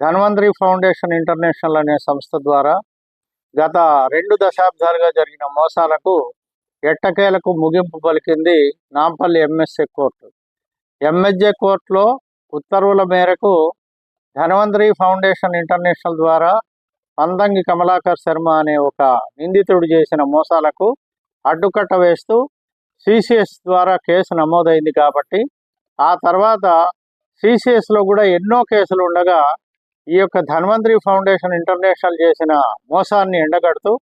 Dhanvantari foundation international అనే సంస్థ ద్వారా గత రెండు దశాబ్దాలుగా జరిగిన మోసాలకు ఎట్టకేలకు ముగింపు పలికింది నాంపల్లి ఎంఎస్ఏ కోర్టు. ఎంఎస్ఏ కోర్టులో ఉత్తర్వుల మేరకు ధన్వంతరి ఫౌండేషన్ ఇంటర్నేషనల్ ద్వారా పందంగి కమలాకర్ శర్మ అనే ఒక నిందితుడు చేసిన మోసాలకు అడ్డుకట్ట వేస్తూ సిసిఎస్ ద్వారా కేసు నమోదైంది కాబట్టి ఆ తర్వాత సిసిఎస్లో కూడా ఎన్నో కేసులు ఉండగా ఈ యొక్క ధన్వంతరి ఫౌండేషన్ ఇంటర్నేషనల్ చేసిన మోసాన్ని ఎండగడుతూ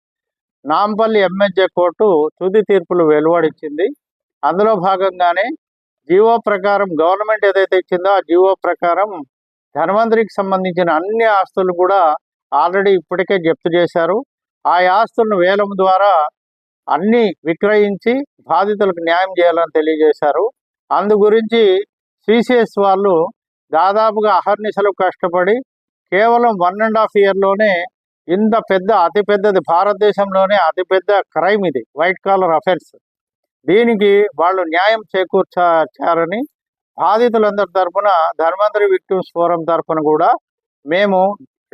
నాంపల్లి ఎంఎస్జే కోర్టు తుది తీర్పులు వెలువడించింది అందులో భాగంగానే జీవో ప్రకారం గవర్నమెంట్ ఏదైతే ఇచ్చిందో ఆ జీవో ప్రకారం ధన్వంతరికి సంబంధించిన అన్ని ఆస్తులు కూడా ఆల్రెడీ ఇప్పటికే జప్తు చేశారు. ఆ ఆస్తులను వేలం ద్వారా అన్ని విక్రయించి బాధితులకు న్యాయం చేయాలని తెలియజేశారు. అందు గురించి సిసిఎస్ వాళ్ళు దాదాపుగా అహర్నిశలు కష్టపడి కేవలం వన్ అండ్ హాఫ్ ఇయర్లోనే ఇంత పెద్ద అతిపెద్దది భారతదేశంలోనే అతిపెద్ద క్రైమ్ ఇది వైట్ కాలర్ అఫెన్స్. దీనికి వాళ్ళు న్యాయం చేకూర్చారని బాధితులందరి తరఫున ధర్మంతరి విక్టిమ్స్ ఫోరం తరఫున కూడా మేము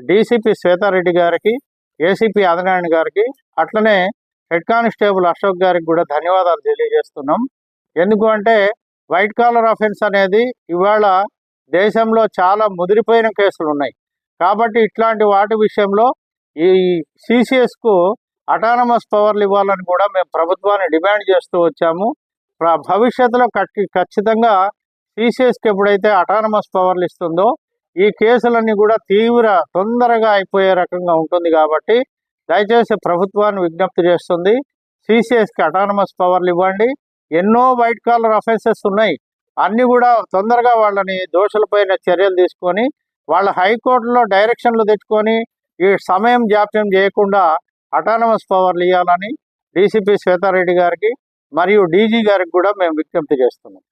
డీసీపీ శ్వేతారెడ్డి గారికి ఏసీపీ ఆదినారాయణ గారికి అట్లనే హెడ్ కానిస్టేబుల్ అశోక్ గారికి కూడా ధన్యవాదాలు తెలియజేస్తున్నాం. ఎందుకు అంటే వైట్ కాలర్ అఫెన్స్ అనేది ఇవాళ దేశంలో చాలా ముదిరిపోయిన కేసులు ఉన్నాయి కాబట్టి ఇట్లాంటి వాటి విషయంలో ఈ సిసిఎస్కు అటానమస్ పవర్లు ఇవ్వాలని కూడా మేము ప్రభుత్వాన్ని డిమాండ్ చేస్తూ వచ్చాము. భవిష్యత్తులో ఖచ్చితంగా సిసిఎస్కి ఎప్పుడైతే అటానమస్ పవర్లు ఇస్తుందో ఈ కేసులన్నీ కూడా తీవ్ర తొందరగా అయిపోయే రకంగా ఉంటుంది కాబట్టి దయచేసి ప్రభుత్వాన్ని విజ్ఞప్తి చేస్తుంది. సిసిఎస్కి అటానమస్ పవర్లు ఇవ్వండి. ఎన్నో వైట్ కాలర్ అఫెన్సెస్ ఉన్నాయి. అన్నీ కూడా తొందరగా వాళ్ళని దోషులపైన చర్యలు తీసుకొని వాళ్ళ హైకోర్టులో డైరెక్షన్లు తెచ్చుకొని ఈ సమయం జాప్యం చేయకుండా అటానమస్ పవర్లు ఇవ్వాలని డీసీపీ శ్వేతారెడ్డి గారికి మరియు డీజీ గారికి కూడా మేము విజ్ఞప్తి చేస్తున్నాం.